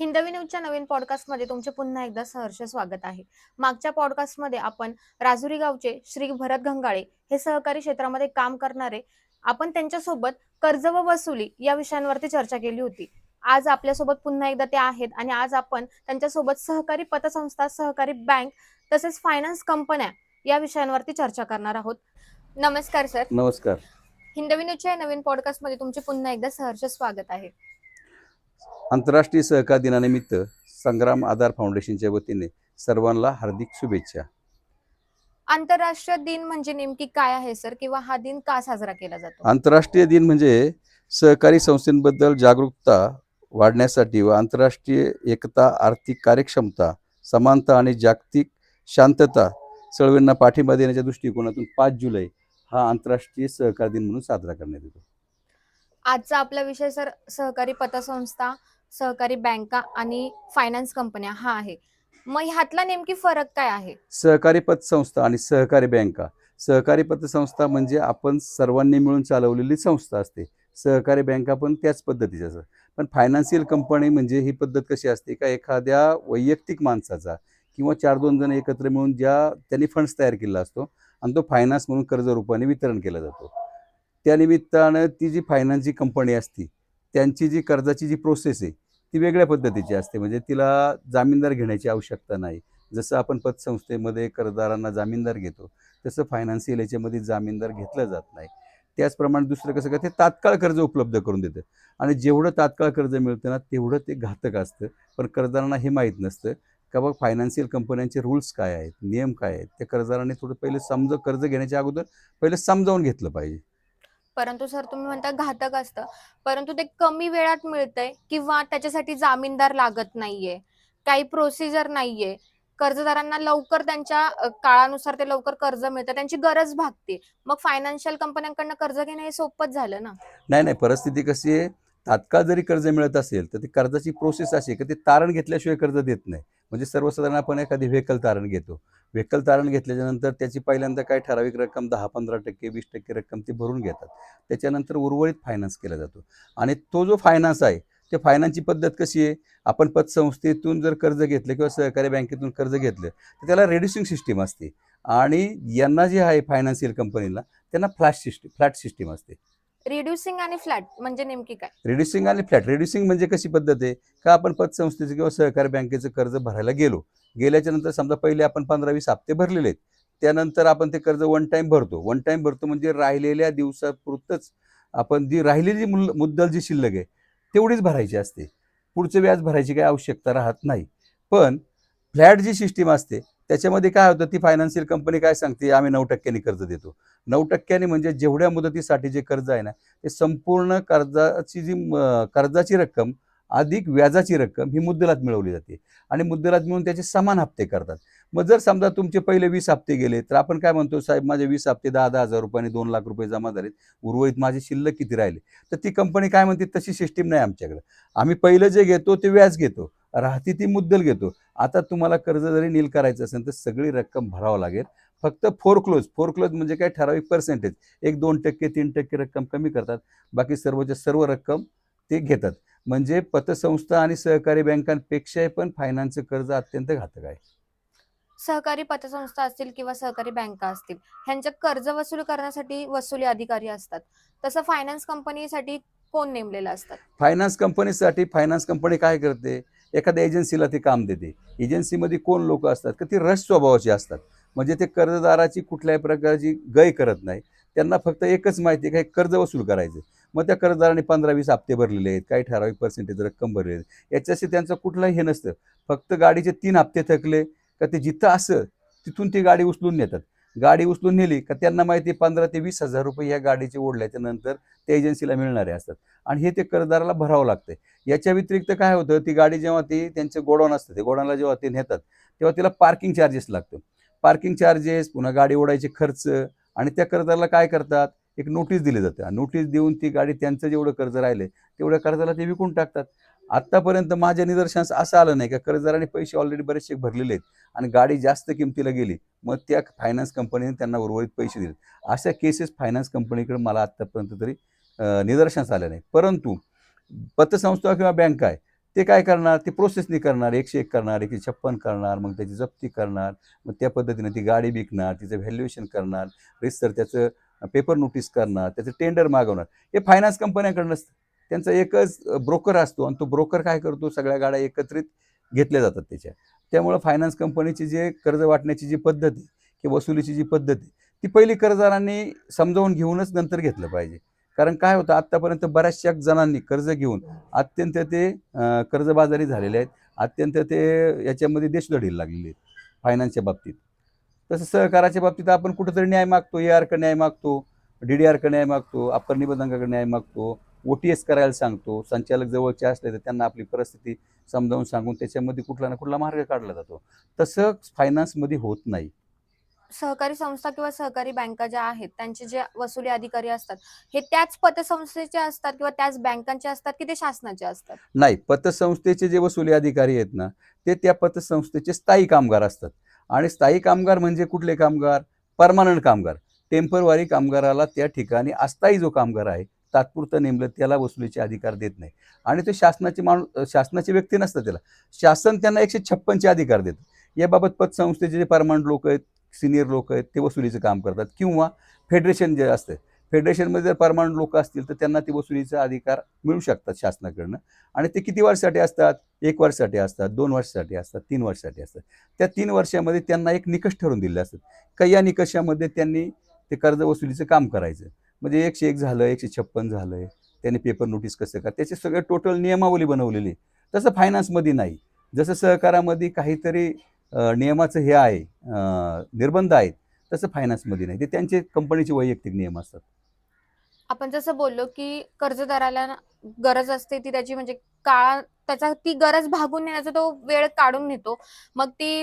हिंदवी न्यूजच्या नवीन पॉडकास्टमध्ये तुमचे पुन्हा एकदा सहर्ष स्वागत आहे. मागच्या पॉडकास्टमध्ये आपण राजुरी गावचे श्री भरत घंगाळे हे सहकारी क्षेत्रामध्ये काम करणारे आपण त्यांच्यासोबत कर्ज व वसुली या विषयांवरती चर्चा केली होती. आज आपल्यासोबत पुन्हा एकदा ते आहेत आणि आज आपण त्यांच्यासोबत सहकारी पतसंस्था सहकारी बँक तसेच फायनान्स कंपन्या या विषयांवरती चर्चा करणार आहोत. नमस्कार सर नमस्कार. हिंदवी न्यूजच्या नवीन पॉडकास्टमध्ये तुमचे पुन्हा एकदा सहर्ष स्वागत आहे. आंतरराष्ट्रीय सहकार दिनानिमित्त संग्राम आधार फाउंडेशनच्या वतीने सर्वांना हार्दिक शुभेच्छा. आंतरराष्ट्रीय दिन म्हणजे नेमकी काय आहे सर? किंवा हा दिन का साजरा केला जातो? आंतरराष्ट्रीय दिन म्हणजे सहकारी संस्थेबद्दल जागरूकता वाढण्यासाठी व आंतरराष्ट्रीय एकता आर्थिक कार्यक्षमता समानता आणि जागतिक शांतता चळवळींना पाठिंबा देण्याच्या दृष्टिकोनातून पाच जुलै हा आंतरराष्ट्रीय सहकार दिन म्हणून साजरा करण्यात येतो. आजचा आपला विषय सर सहकारी पतसंस्था सहकारी बँका आणि फायनान्स कंपन्या हा आहे. मग ह्यातला नेमकी फरक काय आहे? सहकारी पतसंस्था आणि सहकारी बँका. सहकारी पतसंस्था म्हणजे आपण सर्वांनी मिळून चालवलेली संस्था असते. सहकारी बँका पण त्याच पद्धतीच्या असतात. पण फायनान्शियल कंपनी म्हणजे ही पद्धत कशी असते का एखाद्या वैयक्तिक माणसाचा किंवा चार दोन जण एकत्र मिळून ज्या त्यांनी फंड्स तयार केला असतो आणि तो फायनान्स म्हणून कर्ज रूपाने वितरण केला जातो. त्यानिमित्तानं ती जी फायनान्सची कंपनी असती त्यांची जी कर्जाची जी प्रोसेस आहे ती वेगळ्या पद्धतीची असते. म्हणजे तिला जामीनदार घेण्याची आवश्यकता नाही. जसं आपण पतसंस्थेमध्ये कर्जदारांना जामीनदार घेतो तसं फायनान्शियल याच्यामध्ये जामीनदार घेतलं जात नाही. त्याचप्रमाणे दुसरं कसं का ते तात्काळ कर्ज उपलब्ध करून देतं. आणि जेवढं तात्काळ कर्ज मिळतं ना तेवढं ते घातक असतं. पण कर्जदारांना हे माहीत नसतं का बघ फायनान्शियल कंपन्यांचे रूल्स काय आहेत नियम काय आहेत? ते कर्जदारांनी थोडं पहिले समज कर्ज घेण्याच्या अगोदर पहिले समजावून घेतलं पाहिजे. परंतु सर तुम्ही म्हणता घातक असतं. परंतु ते कमी वेळात मिळतंय किंवा त्याच्यासाठी जामीनदार लागत नाहीये. काही प्रोसिजर नाहीये. कर्जदारांना लवकर त्यांच्या काळानुसार ते लवकर कर्ज मिळतं. त्यांची गरज भागते. मग फायनान्शियल कंपन्यांकडनं कर्ज घेणं हे सोपंच झालं ना? नाही नाही. परिस्थिती कशी आहे? तात्काळ जरी कर्ज मिळत असेल तर ती कर्जाची प्रोसेस अशी आहे की ते तारण घेतल्याशिवाय कर्ज देत नाही. म्हणजे सर्वसाधारण आपण एखादी व्हेकल तारण घेतो. व्हेकल तारण घेतल्याच्यानंतर त्याची पहिल्यांदा काय ठराविक रक्कम दहा पंधरा टक्के वीस टक्के रक्कम ती भरून घेतात. त्याच्यानंतर उर्वरित फायनान्स केला जातो. आणि तो जो फायनान्स आहे ते फायनान्सची पद्धत कशी आहे? आपण पतसंस्थेतून जर कर्ज घेतलं किंवा सहकारी बँकेतून कर्ज घेतलं तर त्याला रेड्युसिंग सिस्टीम असते. आणि यांना जे आहे फायनान्शियल कंपनीला त्यांना फ्लॅट सिस्टीम फ्लॅट सिस्टीम असते. रिड्युसिंग आणि फ्लॅट म्हणजे नेमकी काय? रिड्युसिंग आणि फ्लॅट रिड्युसिंग म्हणजे कशी पद्धत आहे? का आपण पतसंस्थेचं किंवा सहकारी बँकेचं कर्ज भरायला गेलो? गेल्याच्यानंतर समजा पहिले आपण पंधरा वीस हप्ते भरलेले आहेत. त्यानंतर आपण ते कर्ज वन टाईम भरतो. वन टाइम भरतो म्हणजे राहिलेल्या दिवसापुरतंच आपण जी राहिलेली मुल मुद्दल जी शिल्लक आहे तेवढीच भरायची असते. पुढचं व्याज भरायची काही आवश्यकता राहत नाही. पण फ्लॅट जी सिस्टीम असते त्याच्यामध्ये काय होतं ती फायनान्शियल कंपनी काय सांगते आम्ही नऊ टक्क्यांनी कर्ज देतो. नऊ टक्क्यांनी म्हणजे जेवढ्या मुदतीसाठी जे कर्ज आहे ना ते संपूर्ण कर्जाची जी म- कर्जाची रक्कम अधिक व्याजाची रक्कम ही मुद्दलात मिळवली जाते. आणि मुद्दलात मिळून त्याचे समान हप्ते करतात. मग जर समजा तुमचे पहिले वीस हप्ते गेले तर आपण काय म्हणतो साहेब माझे वीस हप्ते दहा दहा हजार रुपयाने दोन लाख रुपये जमा झालेत. उर्वरित माझे शिल्लक किती राहिले? तर ती कंपनी काय म्हणते तशी सिस्टीम नाही आमच्याकडे. आम्ही पहिलं जे घेतो ते व्याज घेतो. राहती ती मुद्दल घेतो. आता तुम्हाला कर्ज जरी नील करायचं असेल तर सगळी रक्कम भरावं लागेल. फक्त फोर क्लोज फोर क्लोज म्हणजे काय? ठराविक पर्सेंटेज एक दोन टक्के तीन टक्के रक्कम कमी करतात. बाकी सर्वच्या सर्व रक्कम ते घेतात. म्हणजे पतसंस्था आणि सहकारी बँकांपेक्षाही पण फायनान्सचं कर्ज अत्यंत घातक आहे. सहकारी पतसंस्था असतील किंवा सहकारी बँका असतील ह्यांच्या कर्ज वसूल करण्यासाठी वसुली अधिकारी असतात. तसं फायनान्स कंपनीसाठी कोण नेमलेलं असतात फायनान्स कंपनीसाठी फायनान्स कंपनी काय करते? एखाद्या एजन्सीला ते काम देते. एजन्सीमध्ये कोण लोक असतात? का ती रस स्वभावाची असतात. म्हणजे ते कर्जदाराची कुठल्याही प्रकारची गय करत नाही. त्यांना फक्त एकच माहिती आहे काही कर्ज वसूल करायचं. मग त्या कर्जदाराने पंधरा वीस हप्ते भरलेले आहेत काही ठराविक पर्सेंटेज रक्कम भरलेली आहेत. याच्याशी त्यांचं कुठलंही हे नसतं. फक्त गाडीचे तीन हप्ते थकले का ते जिथं असं तिथून ती गाडी उचलून नेतात. गाडी उचलून नेली का त्यांना माहिती पंधरा ते वीस हजार रुपये या गाडीचे ओढल्याच्या नंतर त्या एजन्सीला मिळणारे असतात. आणि हे ते कर्जदाराला भरावं लागतं याच्या व्यतिरिक्त काय होतं ती गाडी जेव्हा ती त्यांचं गोडाऊन असतं ते गोडाऊनला जेव्हा ते नेतात तेव्हा तिला पार्किंग चार्जेस लागतं. पार्किंग चार्जेस पुन्हा गाडी ओढायचे खर्च आणि त्या कर्जदाराला काय करतात एक नोटीस दिली जाते. नोटीस देऊन ती गाडी त्यांचं जेवढं कर्ज राहिले तेवढ्या कर्जाला ते विकून टाकतात. आत्तापर्यंत माझ्या निदर्शनास असं आलं नाही का कर्जदाराने पैसे ऑलरेडी बरेचसे भरलेले आहेत आणि गाडी जास्त किमतीला गेली मग त्या फायनान्स कंपनीने त्यांना उर्वरित पैसे दिले. अशा केसेस फायनान्स कंपनीकडे मला आत्तापर्यंत तरी निदर्शनास आलं नाही. परंतु पतसंस्था किंवा बँक आहे ते काय करणार? ते प्रोसेसनी करणार एकशे एक करणार एकशे छप्पन करणार मग त्याची जप्ती करणार मग त्या पद्धतीने ती गाडी विकणार तिचं व्हॅल्युएशन करणार रिस्तर त्याचं पेपर नोटीस करणार त्याचं टेंडर मागवणार. हे फायनान्स कंपन्याकडनं असतं त्यांचा एकच ब्रोकर असतो आणि तो ब्रोकर काय करतो सगळ्या गाड्या एकत्रित घेतल्या जातात त्याच्या. त्यामुळं फायनान्स कंपनीची जे कर्ज वाटण्याची जी पद्धत आहे किंवा वसुलीची जी पद्धत आहे ती पहिली कर्जदारांनी समजावून घेऊनच नंतर घेतलं पाहिजे. कारण काय होतं आत्तापर्यंत बऱ्याचशा जणांनी कर्ज घेऊन अत्यंत ते कर्जबाजारी झालेले आहेत. अत्यंत ते याच्यामध्ये देशदडीला लागलेले आहेत फायनान्सच्या बाबतीत. तसं सहकाराच्या बाबतीत आपण कुठंतरी न्याय मागतो ए आरकडे न्याय मागतो डी डी आरकडे न्याय मागतो अप्पर निबंधकाकडे न्याय मागतो ओ टी एस करायला सांगतो संचालक जवळचे असले तर त्यांना आपली परिस्थिती समजावून सांगून त्याच्यामध्ये कुठला ना कुठला मार्ग काढला जातो. तसं फायनान्समध्ये होत नाही. सहकारी संस्था किंवा सहकारी बँका ज्या आहेत त्यांचे जे वसुली अधिकारी असतात हे त्याच पतसंस्थेचे असतात किंवा त्याच बँकांचे असतात की ते शासनाचे असतात? नाही पतसंस्थेचे जे वसुली अधिकारी आहेत ना ते त्या पतसंस्थेचे स्थायी कामगार असतात. आणि स्थायी कामगार म्हणजे कुठले कामगार? परमानंट कामगार. टेम्परवारी कामगाराला त्या ठिकाणी अस्थायी जो कामगार आहे तात्पुरतं नेमलं त्याला वसुलीचे अधिकार देत नाही. आणि ते शासनाचे माणूस शासनाचे व्यक्ती नसतं त्याला. शासन त्यांना एकशे छप्पनचे अधिकार देतं. याबाबत पतसंस्थेचे जे परमानंट लोक आहेत सिनियर लोक आहेत ते वसुलीचं काम करतात. किंवा फेडरेशन जे असतं फेडरेशनमध्ये जर परमानंट लोक असतील तर त्यांना ते वसुलीचा अधिकार मिळू शकतात शासनाकडनं. आणि ते किती वर्षासाठी असतात? एक वर्षासाठी असतात दोन वर्षासाठी असतात तीन वर्षासाठी असतात. त्या तीन वर्षामध्ये त्यांना एक निकष ठरवून दिले असतात. का या निकषामध्ये त्यांनी ते कर्ज वसुलीचं काम करायचं? म्हणजे एकशे एक झालं एकशे छप्पन झालं त्यांनी पेपर नोटीस कसं का त्याचे सगळे टोटल नियमावली बनवलेली. आहे. तसं फायनान्समध्ये नाही. जसं सहकारामध्ये काहीतरी नियमाचं हे आहे निर्बंध आहेत तसं फायनान्समध्ये नाही. ते त्यांचे कंपनीचे वैयक्तिक नियम असतात. आपण जसं बोललो की कर्जदाराला गरज असते ती त्याची म्हणजे काळ त्याचा ती गरज भागून नेण्याचा तो वेळ काढून नेतो. मग ती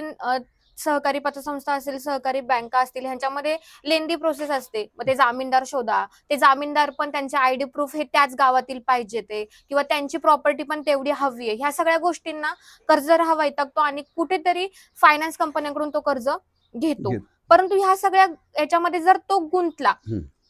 सहकारी पतसंस्था असेल सहकारी बँका असतील ह्यांच्यामध्ये लेंदी प्रोसेस असते. मग ते जामीनदार शोधा. ते जामीनदार पण त्यांचे आयडी प्रूफ हे त्याच गावातील पाहिजे ते. किंवा त्यांची प्रॉपर्टी पण तेवढी हवी आहे. ह्या सगळ्या गोष्टींना कर्जदार हा वैतागतो आणि कुठेतरी फायनान्स कंपन्यांकडून तो कर्ज घेतो. परंतु ह्या सगळ्या याच्यामध्ये जर तो गुंतला.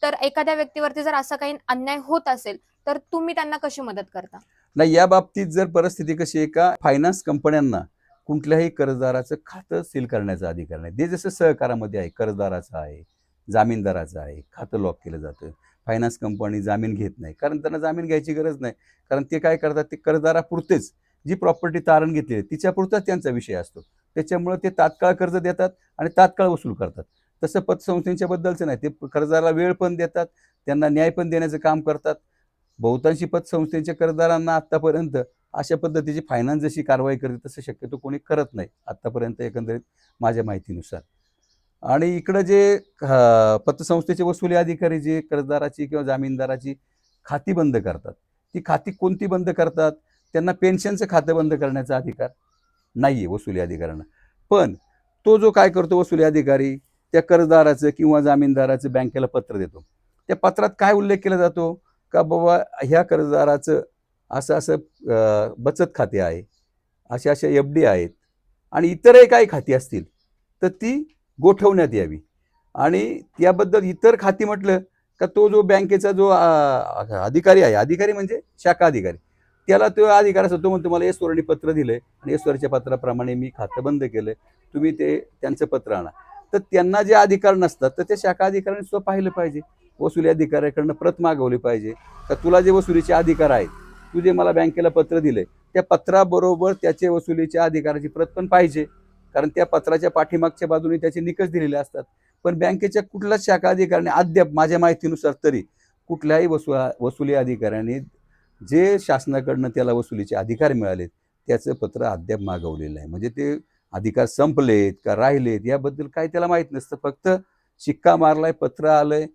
तर एखाद्या व्यक्तीवरती जर असा काही अन्याय होत असेल तर तुम्ही त्यांना कशी मदत करता? नाही या बाबतीत जर परिस्थिती कशी आहे का फायनान्स कंपन्यांना कुठल्याही कर्जदाराचं खातं सील करण्याचा अधिकार नाही. ते जसं सहकारामध्ये आहे कर्जदाराचं आहे जामीनदाराचं आहे खातं लॉक केलं जातं. फायनान्स कंपनी जामीन घेत नाही. कारण त्यांना जामीन घ्यायची गरज नाही. कारण ते काय करतात? ते कर्जदारापुरतेच जी प्रॉपर्टी तारण घेतली आहे तिच्यापुरताच त्यांचा विषय असतो. त्याच्यामुळं ते तात्काळ कर्ज देतात आणि तात्काळ वसूल करतात. तसं पतसंस्थेच्या बद्दलचं नाही. ते कर्जदाराला वेळ पण देतात त्यांना न्याय पण देण्याचं काम करतात. बहुतांशी पतसंस्थेच्या कर्जदारांना आत्तापर्यंत अशा पद्धतीची फायनान्स जशी कारवाई करते तसं शक्यतो कोणी करत नाही आत्तापर्यंत एकंदरीत माझ्या माहितीनुसार. आणि इकडं जे पतसंस्थेचे वसुली अधिकारी जे कर्जदाराची किंवा जामीनदाराची खाती बंद करतात ती खाती कोणती बंद करतात? त्यांना पेन्शनचं खातं बंद करण्याचा अधिकार नाही आहे वसुली अधिकाऱ्यांना. पण तो जो काय करतो वसुली अधिकारी? त्या कर्जदाराचं किंवा जामीनदाराचं बँकेला पत्र देतो. त्या पत्रात काय उल्लेख केला जातो? का बाबा ह्या कर्जदाराचं असं असं बचत खाते आहे. अशा अशा एफ डी आहेत. आणि इतरही काही खाती असतील तर ती गोठवण्यात यावी. आणि त्याबद्दल इतर खाती म्हटलं का तो जो बँकेचा जो अधिकारी आहे अधिकारी म्हणजे शाखा अधिकारी. त्याला तो अधिकार असतो तो म्हणतो मला येसवरणी पत्र दिलं आणि येसवरच्या पत्राप्रमाणे मी खातं बंद केलं तुम्ही ते त्यांचं पत्र आणा. तर त्यांना जे अधिकार नसतात तर ते शाखा अधिकाऱ्यांनी सुद्धा पाहिलं पाहिजे. वसुली अधिकाऱ्याकडनं प्रत मागवली पाहिजे. का तुला जे वसुलीचे अधिकार आहेत तू जे मला बँकेला पत्र दिले. त्या पत्राबरोबर त्याचे वसुलीच्या अधिकाराची प्रत पण पाहिजे. कारण त्या पत्राच्या पाठीमागच्या बाजूने त्याचे निकष दिलेले असतात. पण बँकेच्या कुठल्याच शाखा अधिकाऱ्याने अद्याप माझ्या माहितीनुसार तरी कुठल्याही वसु वसुली अधिकाऱ्याने जे शासनाकडनं त्याला वसुलीचे अधिकार मिळालेत त्याचं पत्र अद्याप मागवलेलं आहे. म्हणजे ते अधिकार संपलेत का राहिलेत याबद्दल काय त्याला माहीत नसतं. फक्त शिक्का मारलाय पत्र आलंय.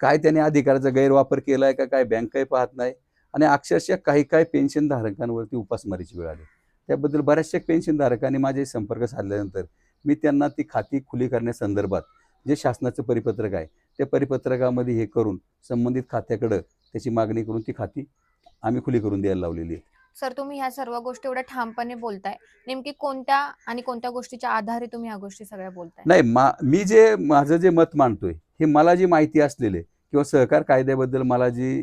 काय त्याने अधिकाराचा गैरवापर केलाय का काय बँकही पाहत नाही. आणि अक्षरशः काही काही पेन्शनधारकांवरती उपासमारीची वेळ आली. त्याबद्दल बऱ्याचशा पेन्शनधारकांनी माझे संपर्क साधल्यानंतर मी त्यांना ती खाती खुली करण्यासंदर्भात जे शासनाचं परिपत्रक आहे त्या परिपत्रकामध्ये हे करून संबंधित खात्याकडं त्याची मागणी करून ती खाती आम्ही खुली करून द्यायला लावलेली आहे. सर तुम्ही ह्या सर्व गोष्टी एवढ्या ठामपणे बोलताय. नेमकी कोणत्या आणि कोणत्या गोष्टीच्या आधारे तुम्ही ह्या गोष्टी सगळ्या बोलताय? नाही मा मी जे माझं जे मत मांडतोय हे मला जी माहिती असलेले किंवा सहकार कायद्याबद्दल मला जी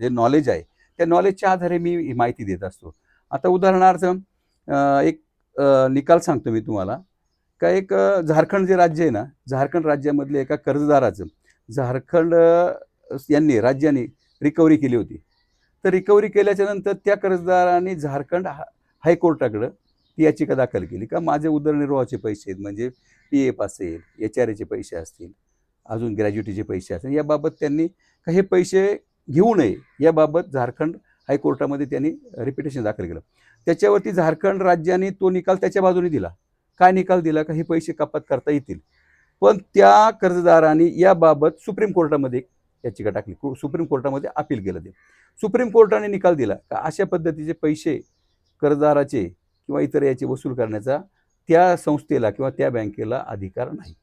जे नॉलेज आहे त्या नॉलेजच्या आधारे मी माहिती देत असतो. आता उदाहरणार्थ एक निकाल सांगतो मी तुम्हाला. का एक झारखंड जे राज्य आहे ना झारखंड राज्यामधले एका कर्जदाराचं झारखंड यांनी राज्याने रिकव्हरी केली होती. तर रिकव्हरी केल्याच्यानंतर त्या कर्जदाराने झारखंड हा- हायकोर्टाकडं ती याचिका दाखल केली. का माझे उदरनिर्वाहाचे पैसे आहेत म्हणजे पी एफ असेल एच आर एचे पैसे असतील. अजून ग्रॅज्युटीचे पैसे असतील याबाबत त्यांनी का हे पैसे घेऊ नये याबाबत झारखंड हायकोर्टामध्ये त्यांनी रिपिटेशन दाखल केलं. त्याच्यावरती झारखंड राज्याने तो निकाल त्याच्या बाजूने दिला. काय निकाल दिला? का हे पैसे कपात करता येतील? पण त्या कर्जदाराने याबाबत सुप्रीम कोर्टामध्ये याचिका टाकली. कु- सुप्रीम कोर्टामध्ये अपील केलं ते. सुप्रीम कोर्टाने निकाल दिला. का अशा पद्धतीचे पैसे कर्जदाराचे किंवा इतर याचे वसूल करण्याचा त्या संस्थेला किंवा त्या बँकेला अधिकार नाही.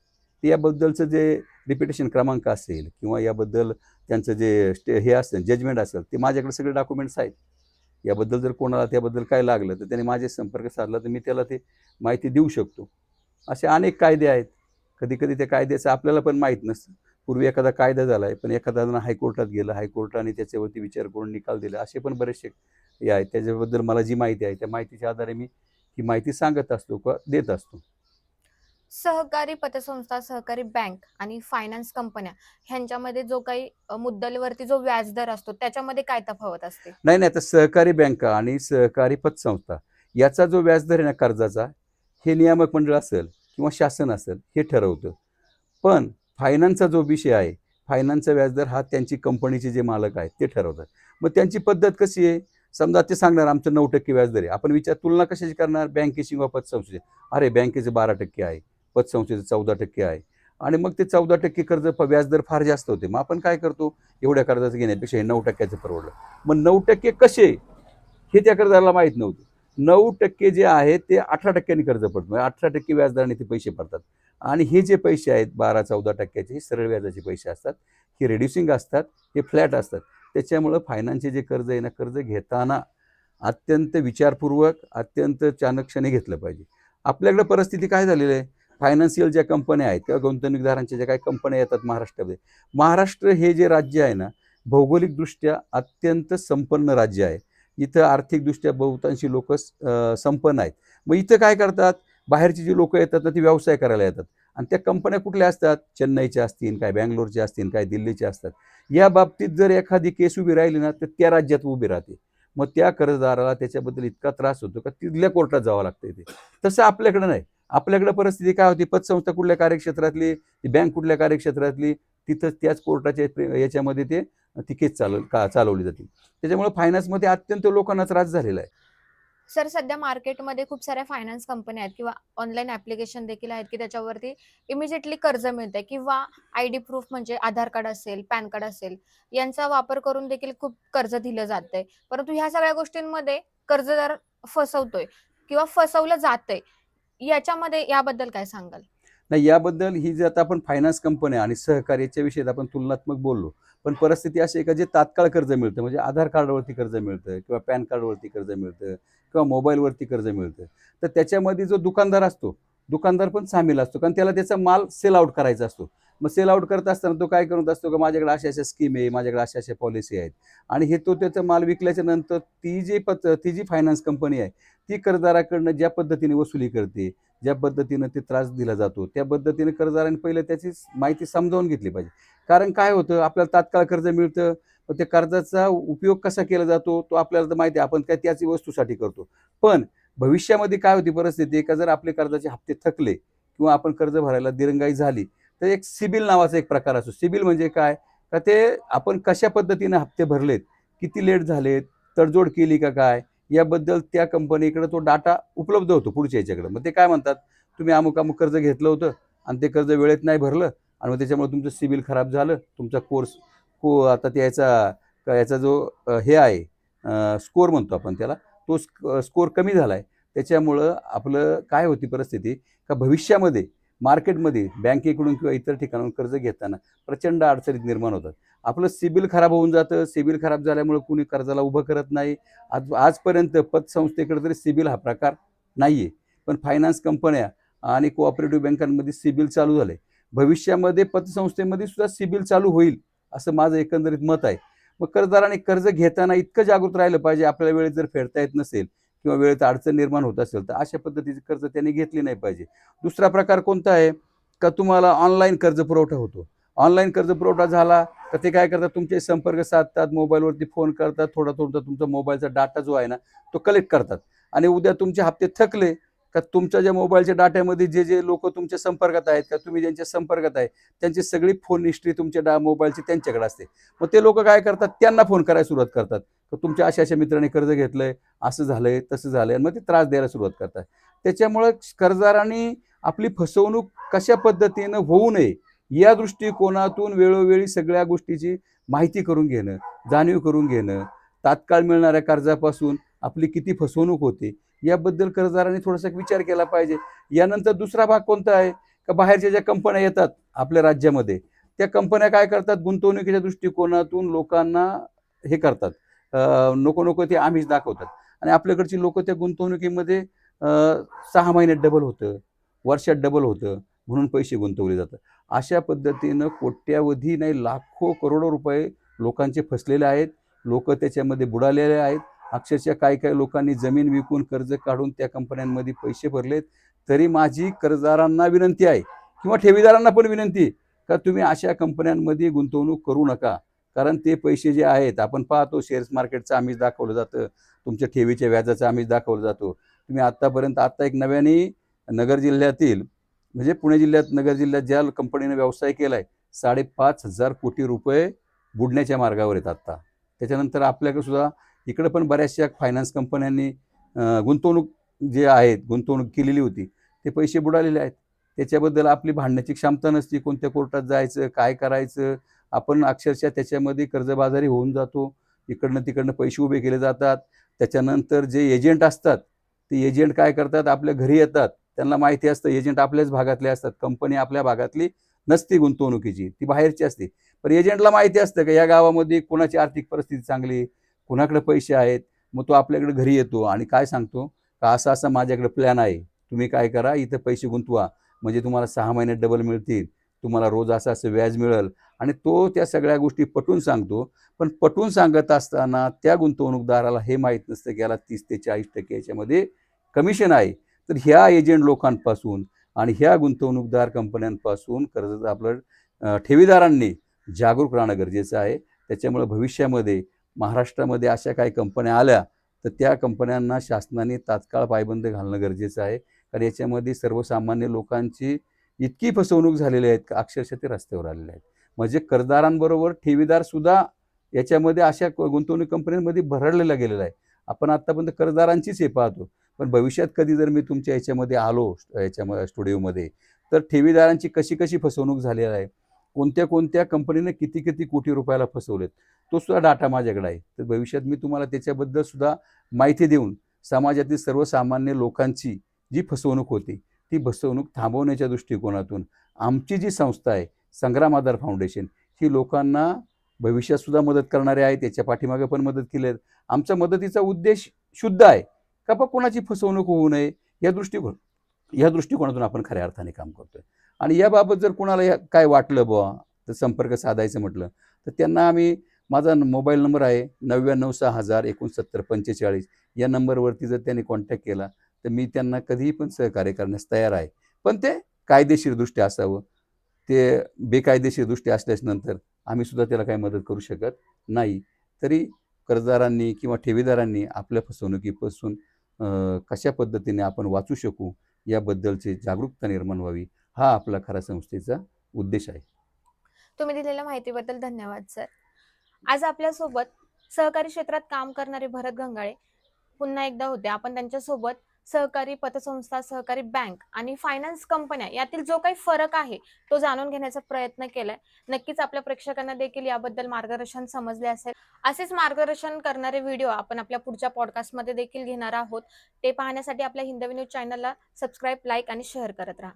ते याबद्दलचं जे रिपिटेशन क्रमांक असेल किंवा याबद्दल त्यांचं जे स्टे हे असेल जजमेंट असेल ते माझ्याकडे सगळे डॉक्युमेंट्स आहेत. याबद्दल जर कोणाला त्याबद्दल काय लागलं तर त्याने माझे संपर्क साधला तर मी त्याला ते माहिती देऊ शकतो. असे अनेक कायदे आहेत. कधी कधी त्या कायद्याचं आपल्याला पण माहीत नसतं. पूर्वी एखादा कायदा झाला आहे पण एखादा जण हायकोर्टात गेलं हायकोर्टाने त्याच्यावरती विचार करून निकाल दिला असे पण बरेचसे हे आहेत. त्याच्याबद्दल मला जी माहिती आहे त्या माहितीच्या आधारे मी ही माहिती सांगत असतो किंवा देत असतो. सहकारी पतसंस्था सहकारी बँक आणि फायनान्स कंपन्या ह्यांच्यामध्ये जो काही मुद्दलवरती जो व्याजदर असतो त्याच्यामध्ये काय तफावत असते? नाही नाही आता सहकारी बँका आणि सहकारी पतसंस्था याचा जो व्याजदर आहे ना कर्जाचा हे नियामक मंडळ असेल किंवा शासन असेल हे ठरवतं. पण फायनान्सचा जो विषय आहे फायनान्सचा व्याजदर हा त्यांची कंपनीचे जे मालक आहेत ते ठरवतात. मग त्यांची पद्धत कशी आहे? समजा ते सांगणार आमचं नऊ टक्के व्याजदर आहे. आपण विचार तुलना कशाची करणार? बँकेची किंवा पतसंस्थेची. अरे बँकेचे बारा टक्के आहे. पतसंस्थेचं चौदा टक्के आहे. आणि मग ते चौदा टक्के कर्ज व्याजदर फार जास्त होते. मग आपण काय करतो? एवढ्या कर्जाचं घेण्यापेक्षा हे नऊ टक्क्याचं परवडलं. मग नऊ टक्के कसे? हे त्या कर्जाला माहीत नव्हतं. नऊ टक्के जे आहे ते अठरा टक्क्यांनी कर्ज पडतं. म्हणजे अठरा टक्के व्याजदराने ते पैसे पडतात. आणि हे जे पैसे आहेत बारा चौदा टक्क्याचे हे सरळ व्याजाचे पैसे असतात. हे रेड्युसिंग असतात. हे फ्लॅट असतात. त्याच्यामुळं फायनान्सचे जे कर्ज आहे ना कर्ज घेताना अत्यंत विचारपूर्वक अत्यंत चाणक्षणे घेतलं पाहिजे. आपल्याकडे परिस्थिती काय झालेली आहे? फायनान्शियल ज्या कंपन्या आहेत किंवा गुंतवणूकदारांच्या ज्या काही कंपन्या येतात महाराष्ट्रामध्ये महाराष्ट्र हे जे राज्य आहे ना भौगोलिकदृष्ट्या अत्यंत संपन्न राज्य आहे. इथं आर्थिकदृष्ट्या बहुतांशी लोक संपन्न आहेत. मग इथं काय करतात? बाहेरची जी लोक येतात ना ती व्यवसाय करायला येतात. आणि त्या कंपन्या कुठल्या असतात? चेन्नईच्या असतील काय बँगलोरच्या असतील काय दिल्लीच्या असतात. या बाबतीत जर एखादी केस उभी राहिली ना तर त्या राज्यात उभी राहते. मग त्या कर्जदाराला त्याच्याबद्दल इतका त्रास होतो का तिथल्या कोर्टात जावं लागतं ते. तसं आपल्याकडं नाही. आपल्याकडे परिस्थिती काय होती? पतसंस्था कुठल्या कार्यक्षेत्रातली? बँक कुठल्या कार्यक्षेत्रातली? तिथं त्याच कोर्टाच्या प्रे- याच्यामध्ये ते ती केस चालव का चालवली जाते त्याच्यामुळे फायनान्समध्ये अत्यंत लोकांना त्रास झालेला आहे. सर सध्या मार्केटमध्ये खूप साऱ्या फायनान्स कंपन्या आहेत किंवा ऑनलाईन ऍप्लिकेशन देखील आहेत की त्याच्यावरती इमिजिएटली कर्ज मिळते किंवा आय डी प्रूफ म्हणजे आधार कार्ड असेल पॅन कार्ड असेल यांचा वापर करून देखील खूप कर्ज दिलं जातंय. परंतु ह्या सगळ्या गोष्टींमध्ये कर्जदार फसवतोय किंवा फसवलं जातंय. याच्यामध्ये याबद्दल काय सांगाल? नाही याबद्दल ही जे आता आपण फायनान्स कंपन्या आणि सहकार्याच्या विषयात आपण तुलनात्मक बोललो पण परिस्थिती अशी आहे का जे तात्काळ कर्ज मिळतं म्हणजे आधार कार्डवरती कर्ज मिळतं किंवा पॅन कार्डवरती कर्ज मिळतं किंवा मोबाईलवरती कर्ज मिळतं तर त्याच्यामध्ये जो दुकानदार असतो दुकानदार पण सामील असतो कारण त्याला त्याचा माल सेल आउट करायचा असतो. मग सेल आउट करत असताना तो काय करत असतो का माझ्याकडे अशा अशा स्कीम आहे माझ्याकडे अशा अशा पॉलिसी आहेत. आणि हे तो त्याचा माल विकल्याच्या नंतर ती जी पत ती जी फायनान्स कंपनी आहे ती कर्जदाराकडनं ज्या पद्धतीने वसुली करते ज्या पद्धतीनं ते त्रास दिला जातो त्या पद्धतीने कर्जदारांनी पहिले त्याची माहिती समजावून घेतली पाहिजे. कारण काय होतं आपल्याला तात्काळ कर्ज मिळतं पण त्या कर्जाचा उपयोग कसा केला जातो तो आपल्याला तर माहिती आहे आपण काय त्याची वस्तूसाठी करतो. पण भविष्यामध्ये काय होती परिस्थिती का जर आपले कर्जाचे हप्ते थकले किंवा आपण कर्ज भरायला दिरंगाई झाली तर एक सिबिल नावाचा एक प्रकार असतो. सिबिल म्हणजे काय? का ते आपण कशा पद्धतीने हप्ते भरलेत? किती लेट झालेत? तडजोड केली का काय? याबद्दल त्या कंपनीकडे तो डाटा उपलब्ध होतो पुढच्या याच्याकडे. मग ते काय म्हणतात? तुम्ही अमुक अमुक कर्ज घेतलं होतं आणि ते कर्ज वेळेत नाही भरलं आणि मग त्याच्यामुळे तुमचं सिबिल खराब झालं. तुमचा कोर्स को आता त्याचा का याचा जो हे आहे स्कोअर म्हणतो आपण त्याला तो स्कोअर कमी झाला आहे त्याच्यामुळं आपलं काय होती परिस्थिती? का भविष्यामध्ये मार्केटमध्ये बँकेकडून किंवा इतर ठिकाणाहून कर्ज घेताना प्रचंड अडचणीत निर्माण होतात. आपलं सिबिल खराब होऊन जातं. सिबिल खराब झाल्यामुळे कुणी कर्जाला उभं करत नाही. आज आजपर्यंत पतसंस्थेकडे तरी सिबिल हा प्रकार नाही आहे पण फायनान्स कंपन्या आणि कोऑपरेटिव्ह बँकांमध्ये सिबिल चालू झाले भविष्यामध्ये पतसंस्थेमध्ये सुद्धा सिबिल चालू होईल असं माझं एकंदरीत मत आहे. मग कर्जदाराने कर्ज घेताना इतकं जागृत राहिलं पाहिजे आपल्याला वेळेत जर फेडता येत नसेल किंवा वेळेत अडचण निर्माण होत असेल तर अशा पद्धतीचे कर्ज त्यांनी घेतले नाही पाहिजे. दुसरा प्रकार कोणता आहे? का तुम्हाला ऑनलाईन कर्ज पुरवठा होतो. ऑनलाईन कर्ज पुरवठा झाला तर ते काय करतात? तुमचे संपर्क साधतात मोबाईलवरती फोन करतात थोडा थोडा तुमचा मोबाईलचा डाटा जो आहे ना तो कलेक्ट करतात. आणि उद्या तुमचे हप्ते थकले का तुमच्या ज्या मोबाईलच्या डाट्यामध्ये जे जे लोक तुमच्या संपर्कात आहेत का तुम्ही ज्यांच्या संपर्कात आहे त्यांची सगळी फोन हिस्ट्री तुमच्या डा मोबाईलची त्यांच्याकडे असते. मग ते लोक काय करतात? त्यांना फोन करायला सुरुवात करतात. तर तुमच्या अशा अशा मित्राने कर्ज घेतलंय असं झालंय तसं झालंय आणि मग ते त्रास द्यायला सुरुवात करतात. त्याच्यामुळं कर्जदारांनी आपली फसवणूक कशा पद्धतीनं होऊ नये या दृष्टिकोनातून वेळोवेळी सगळ्या गोष्टीची माहिती करून घेणं जाणीव करून घेणं तात्काळ मिळणाऱ्या कर्जापासून आपली किती फसवणूक होते याबद्दल कर्जदारांनी थोडासा विचार केला पाहिजे. यानंतर दुसरा भाग कोणता आहे? का बाहेरच्या ज्या कंपन्या येतात आपल्या राज्यामध्ये त्या कंपन्या काय करतात? गुंतवणुकीच्या दृष्टिकोनातून लोकांना हे करतात. नको नको ते आम्हीच दाखवतात. आणि आपल्याकडची लोक त्या गुंतवणुकीमध्ये सहा महिन्यात डबल होतं वर्षात डबल होतं म्हणून पैसे गुंतवले जातात. अशा पद्धतीनं कोट्यावधी नाही लाखो करोडो रुपये लोकांचे फसलेले आहेत. लोक त्याच्यामध्ये बुडालेले आहेत. अक्षरशः काही काही लोकांनी जमीन विकून कर्ज काढून त्या कंपन्यांमध्ये पैसे भरलेत. तरी माझी कर्जदारांना विनंती आहे किंवा ठेवीदारांना पण विनंती का तुम्ही अशा कंपन्यांमध्ये गुंतवणूक करू नका. कारण ते पैसे जे आहेत आपण पाहतो शेअर्स मार्केटचं आम्हीच दाखवलं जातं तुमच्या ठेवीच्या व्याजाचं आम्हीच दाखवलं जातो. तुम्ही आत्तापर्यंत आत्ता एक नव्याने नगर जिल्ह्यातील म्हणजे पुणे जिल्ह्यात नगर जिल्ह्यात ज्या कंपनीने व्यवसाय केला आहे साडेपाच हजार कोटी रुपये बुडण्याच्या मार्गावर आहेत आत्ता. त्याच्यानंतर आपल्याकडे सुद्धा इकडे पण बऱ्याचशा फायनान्स कंपन्यांनी गुंतवणूक जे आहेत गुंतवणूक केलेली होती ते पैसे बुडालेले आहेत. त्याच्याबद्दल आपली भांडण्याची क्षमता नसती कोणत्या कोर्टात जायचं काय करायचं. आपण अक्षरशः त्याच्यामध्ये कर्जबाजारी होऊन जातो. इकडनं तिकडनं पैसे उभे केले जातात. त्याच्यानंतर जे एजंट असतात ते एजंट काय करतात आपल्या घरी येतात. त्यांना माहिती असतं एजंट आपल्याच भागातले असतात. कंपनी आपल्या भागातली नसती गुंतवणुकीची ती बाहेरची असते. पण एजंटला माहिती असतं का या गावामध्ये कोणाची आर्थिक परिस्थिती चांगली कुणाकडे पैसे आहेत मग तो आपल्याकडे घरी येतो आणि काय सांगतो? का असा असा माझ्याकडे प्लॅन आहे. तुम्ही काय करा इथं पैसे गुंतवा. म्हणजे तुम्हाला सहा महिन्यात डबल मिळतील. तुम्हाला रोज असं असं व्याज मिळेल. आणि तो त्या सगळ्या गोष्टी पटून सांगतो. पण पटून सांगत असताना त्या गुंतवणूकदाराला हे माहीत नसतं की याला तीस ते चाळीस टक्के याच्यामध्ये कमिशन आहे. तर ह्या एजंट लोकांपासून आणि ह्या गुंतवणूकदार कंपन्यांपासून कर्ज आपलं ठेवीदारांनी जागरूक राहणं गरजेचं आहे. त्याच्यामुळे भविष्यामध्ये महाराष्ट्रामध्ये अशा काही कंपन्या आल्या तर त्या कंपन्यांना शासनाने तात्काळ पायबंद घालणं गरजेचं आहे. कारण याच्यामध्ये सर्वसामान्य लोकांची इतकी फसवणूक झालेली आहेत का अक्षरशः ते रस्त्यावर आलेले आहेत. म्हणजे कर्जदारांबरोबर ठेवीदारसुद्धा याच्यामध्ये अशा गुंतवणूक कंपन्यांमध्ये भरडलेला गेलेला आहे. आपण आत्तापर्यंत कर्जदारांचीच हे पाहतो. पण भविष्यात कधी जर मी तुमच्या याच्यामध्ये आलो याच्यामध्ये स्टुडिओमध्ये तर ठेवीदारांची कशी कशी फसवणूक झालेली आहे? कोणत्या कोणत्या कंपनीने किती किती कोटी रुपयाला फसवलेत? तो सुद्धा डाटा माझ्याकडे आहे. तर भविष्यात मी तुम्हाला त्याच्याबद्दल सुद्धा माहिती देऊन समाजातील सर्वसामान्य लोकांची जी फसवणूक होती ती फसवणूक थांबवण्याच्या दृष्टिकोनातून आमची जी संस्था आहे संग्राम आधार फाउंडेशन ही लोकांना भविष्यातसुद्धा मदत करणारे आहे त्याच्या पाठीमागे पण मदत केली आहे आमचा मदतीचा उद्देश शुद्ध आहे. का बा कोणाची फसवणूक होऊ नये? या दृष्टिकोन या दृष्टिकोनातून आपण खऱ्या अर्थाने काम करतोय. आणि याबाबत जर कुणाला या- काय वाटलं बुवा तर संपर्क साधायचं म्हटलं तर त्यांना आम्ही माझा मोबाईल नंबर आहे नव्याण्णव सहा हजार एकोणसत्तर पंचेचाळीस. या नंबरवरती जर त्यांनी कॉन्टॅक्ट केला तर मी त्यांना कधीही पण सहकार्य करण्यास तयार आहे. पण ते कायदेशीरदृष्ट्या असावं. ते बेकायदेशीरदृष्ट्या असल्यानंतर आम्ही सुद्धा त्याला काही मदत करू शकत नाही. तरी कर्जदारांनी किंवा ठेवीदारांनी आपल्या फसवणुकीपासून कशा पद्धतीने आपण वाचू शकू याबद्दलची जागरूकता निर्माण व्हावी. हा आपला खरा संस्थेचा उद्देश आहे. तुम्ही दिलेल्या माहितीबद्दल धन्यवाद सर. आज आपल्यासोबत सहकारी क्षेत्रात काम करणारे भरत गंगाळे पुन्हा एकदा होते. आपण त्यांच्यासोबत सहकारी पतसंस्था सहकारी बँक आणि फायनान्स कंपन्या यातील जो काही फरक आहे तो जाणून घेण्याचा प्रयत्न केलाय. नक्कीच आपल्या प्रेक्षकांना देखील याबद्दल मार्गदर्शन समजले असेल. असेच मार्गदर्शन करणारे व्हिडिओ आपण आपल्या पुढच्या पॉडकास्टमध्ये देखील घेणार आहोत. ते पाहण्यासाठी आपल्या हिंदवी न्यूज चॅनलला सबस्क्राईब लाईक आणि शेअर करत राहा.